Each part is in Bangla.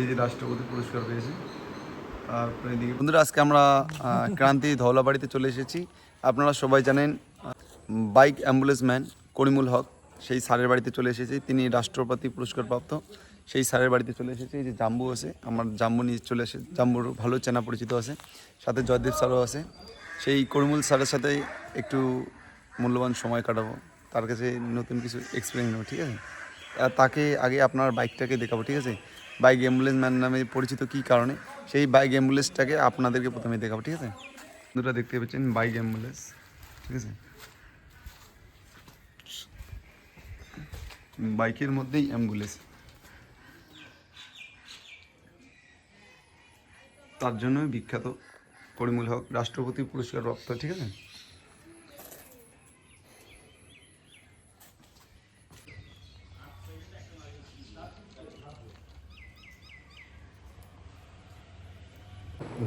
এই যে রাষ্ট্রপতি পুরস্কার পেয়েছে। বন্ধুরা, আজকে আমরা ক্রান্তি ধওলাবাড়িতে চলে এসেছি। আপনারা সবাই জানেন, bike ambulance man Karimul Haque, সেই স্যারের বাড়িতে চলে এসেছি। তিনি রাষ্ট্রপতি পুরস্কার প্রাপ্ত, সেই স্যারের বাড়িতে চলে এসেছি। এই যে জাম্বু আছে, আমার জাম্বু নিয়ে চলে এসে জাম্বুর ভালো চেনা পরিচিত আছে, সাথে জয়দীপ স্যারও আছে। সেই করিমুল স্যারের সাথে একটু মূল্যবান সময় কাটাবো। তার কাছে নতুন কিছু এক্সপিরিয়েন্স নেব, ঠিক আছে? তাকে আগে আপনার বাইকটাকে দেখাবো, ঠিক আছে? বাইক অ্যাম্বুলেন্স ম্যান নামে পরিচিত কী কারণে? সেই বাইক অ্যাম্বুলেন্সটাকে আপনাদেরকে প্রথমে দেখাবো, ঠিক আছে? দুটো দেখতে পাচ্ছেন বাইক অ্যাম্বুলেন্স ঠিক আছে? বাইকের মধ্যেই অ্যাম্বুলেন্স তার জন্য বিখ্যাত করিমুল হক রাষ্ট্রপতি পুরস্কার প্রাপ্ত, ঠিক আছে?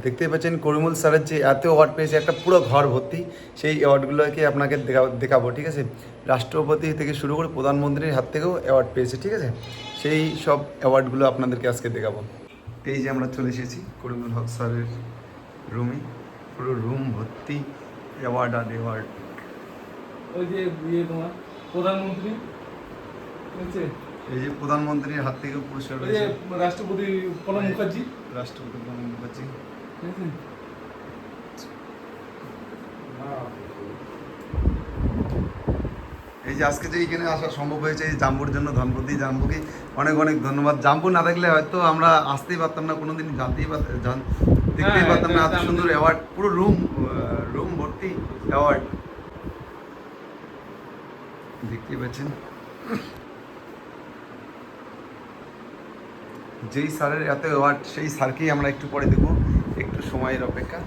দেখতেই পাচ্ছেন করিমুল স্যারের যে এত অ্যাওয়ার্ড পেয়েছে, একটা পুরো ঘর ভর্তি। সেই অ্যাওয়ার্ডগুলোকে আপনাকে দেখা- দেখাবো, ঠিক আছে? রাষ্ট্রপতি থেকে শুরু করে প্রধানমন্ত্রীর হাত থেকেও অ্যাওয়ার্ড পেয়েছে, ঠিক আছে? সেই সব অ্যাওয়ার্ডগুলো আপনাদেরকে আজকে দেখাবো। এই যে আমরা চলে এসেছি করিমুল হক স্যারের রুমে পুরো রুম ভর্তি অ্যাওয়ার্ড আর অ্যাওয়ার্ড ওই যে ইয়ে তোমার, প্রধানমন্ত্রী এই যে প্রধানমন্ত্রীর হাত থেকে পুরস্কার পেয়েছে। রাষ্ট্রপতি প্রণব মুখার্জি। রাষ্ট্রপতি প্রণব মুখার্জি। ঠিক আছে? এই যে আজকে যে এখানে আসা সম্ভব হয়েছে এই জাম্বুর জন্য ধনপতি জাম্বুকে অনেক অনেক ধন্যবাদ। জাম্বু না থাকলে হয়তো আমরা আসতেই পারতাম না কোনোদিন জানতেই পারতাম দেখতেই হ্যাঁ, পারতাম না। এত সুন্দর অ্যাওয়ার্ড পুরো রুম রুম ভর্তি অ্যাওয়ার্ড দেখতেই পাচ্ছেন। যেই স্যারের এত অ্যাওয়ার্ড সেই স্যারকেই আমরা একটু পরে দেখব একটু সময়ের অপেক্ষা।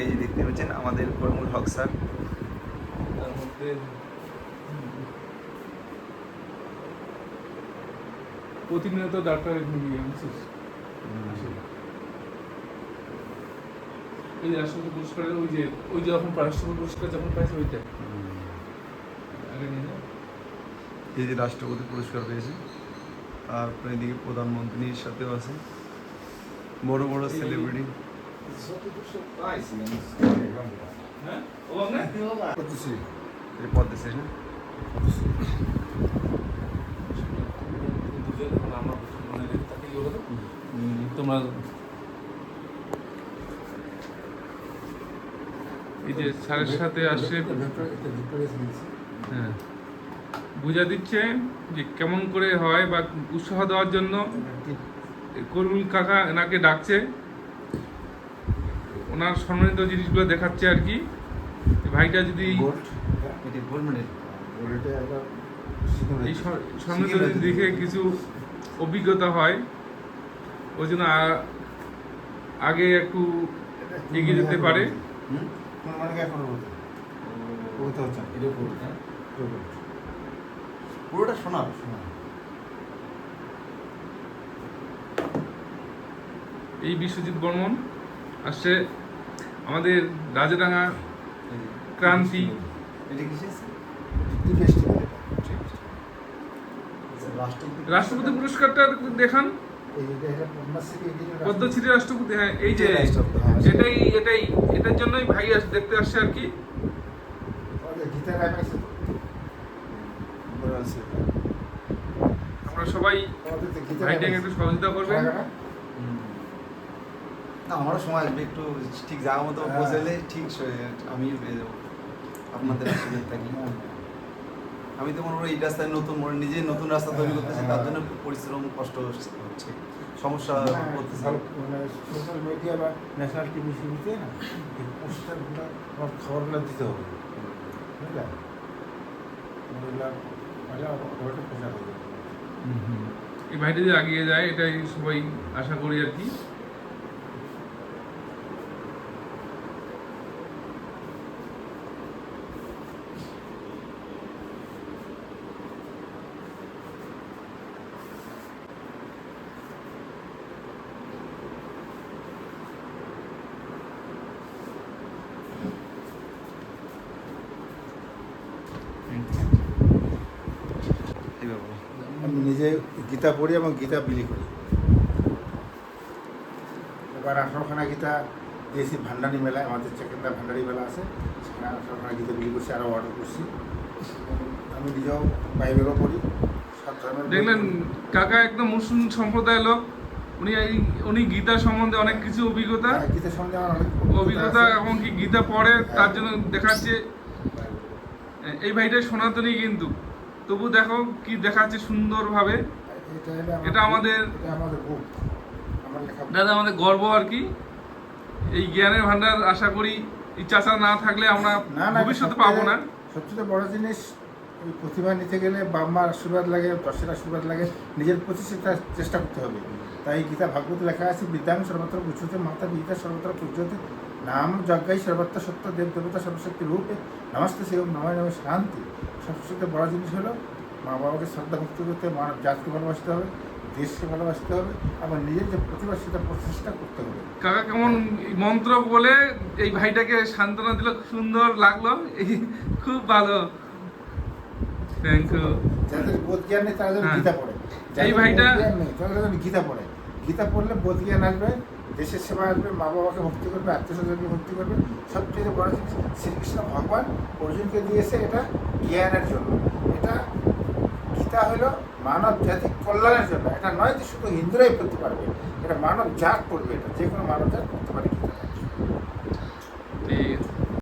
এই যে দেখতে পাচ্ছেন আমাদের করমুল হক স্যার। তার মধ্যে প্রতিনিয়ত ডাক্তার বুঝছিস এই যে রাষ্ট্রপতি পুরস্কারের ওই যে ওই যে যখন রাষ্ট্রপতি পুরস্কার যখন পাইছে ওইটা। এই যে রাষ্ট্রপতি পুরস্কার পেয়েছে। তারপরে এদিকে প্রধানমন্ত্রীর সাথেও আছে। বড় বড় সেলিব্রিটি হ্যাঁ মনে? তোমরা এই যে স্যারের সাথে আসে হ্যাঁ। বুঝা দিচ্ছে যে কেমন করে হয় বা উৎসাহ দেওয়ার জন্য করুল কাকা এনাকে ডাকছে। ওনার সম্মানিত জিনিসগুলো দেখাচ্ছে আর কি। ভাইটা যদি এটি মেডেল এই সম্মানিত দেখে কিছু অভিজ্ঞতা হয়। ওই জন্য আগে একটু এগিয়ে যেতে পারে। পুরোটা শোনার এই বিশ্বজিৎ বর্মন আসছে আমাদের রাজাডাঙ্গা ক্রান্তি। রাষ্ট্রপতি পুরস্কারটা দেখান। পদ্মশ্রী রাষ্ট্রপতি। হ্যাঁ এই যে হ্যাঁ। এটাই এটাই এটার জন্যই ভাই আস দেখতে আসছে আর কি। আমরা সবাই ভাইটাকে একটু সহযোগিতা করবেন। না আমারও সময় আসবে একটু ঠিক জায়গা মতো হ্যাঁ। পৌঁছালে ঠিক সে- আমিও পেয়ে যাব। আপনাদের আশীর্বাদ থাকি। আমি তো মনে করি এই রাস্তায় নতুন মনে নিজে নতুন রাস্তা তৈরি করতেছি তার জন্য পরিশ্রম কষ্ট হচ্ছে। সমস্যা করতেছে। সোশ্যাল মিডিয়া বা ন্যাশনাল টিভি সিভিতে না পোস্টারগুলো আমার খবরগুলো দিতে হবে। বুঝলে? এই ভাইটা যদি এগিয়ে যায় এটাই সবাই আশা করি আর কি। আমি নিজে গীতা পড়ি এবং গীতা বিলি করি। এবার আঠারোখানা গীতা দিয়েছি ভান্ডারি মেলায় আমাদের চেকেন্দা ভান্ডারি মেলা আছে সেখানে আঠারোখানা গীতা বিলি করছি আরও অর্ডার করছি। আমি নিজেও বাইবেলও পড়ি দেখলেন কাকা একদম মুসলিম সম্প্রদায়ের লোক উনি এই উনি গীতা সম্বন্ধে অনেক কিছু অভিজ্ঞতা। হ্যাঁ, গীতা সম্বন্ধে আমার অনেক অভিজ্ঞতা। এবং কি গীতা পড়ে তার জন্য দেখাচ্ছে। এই ভাইটা সনাতনী কিন্তু। তবু দেখো কি দেখাচ্ছে সুন্দরভাবে। এটা আমাদের- দাদা আমাদের গর্ব আর কি। এই জ্ঞানের ভান্ডার আশা করি এই চাচা না থাকলে আমরা ভবিষ্যতে পাবো না। সবচেয়ে বড় জিনিস ওই প্রতিভা নিতে গেলে বাবা মার আশীর্বাদ লাগে দশের আশীর্বাদ লাগে নিজের প্রচেষ্টা চেষ্টা করতে হবে। তাই গীতা ভাগবত লেখা আছে বিদ্যাং সর্বত্র উচ্চতে মাতা গীতা সর্বত্র পূজ্যতে নাম যজ্ঞাই সর্বত্র সত্য দেব দেবতা সর্বশক্তি রূপে। নমস্তে সেরকম নময় নমঃ শান্তি। সবচেয়ে বড় জিনিস হলো মা বাবাকে শ্রদ্ধা ভক্তি করতে মানব জাতকে ভালোবাসতে হবে দেশকে ভালোবাসতে হবে আবার নিজের যে প্রতিভা সেটা প্রচেষ্টা করতে হবে। কাকা কেমন মন্ত্র বলে এই ভাইটাকে সান্ত্বনা দিল? সুন্দর লাগল। এই খুব ভালো। থ্যাংক ইউ যাদের বোধ জ্ঞান নেই তারা হ্যাঁ। গীতা পড়ে। এই ভাইটা- তারা গীতা পড়ে। গীতা পড়লে বোধ জ্ঞান আসবে দেশের সেবা আসবে, মা বাবাকে ভক্তি করবে, আত্মীয় স্বজনকে ভক্তি করবে। সবচেয়ে বড় জিনিস শ্রীকৃষ্ণ ভগবান অর্জুনকে দিয়েছে এটা জ্ঞানের জন্য। এটা গীতা হলো মানব জাতির কল্যাণের জন্য। এটা নয় যে শুধু হিন্দুরাই পড়তে পারবে, এটা মানব জাত পড়বে এটা। যে কোনো মানব জাত পড়তে পারে গীতা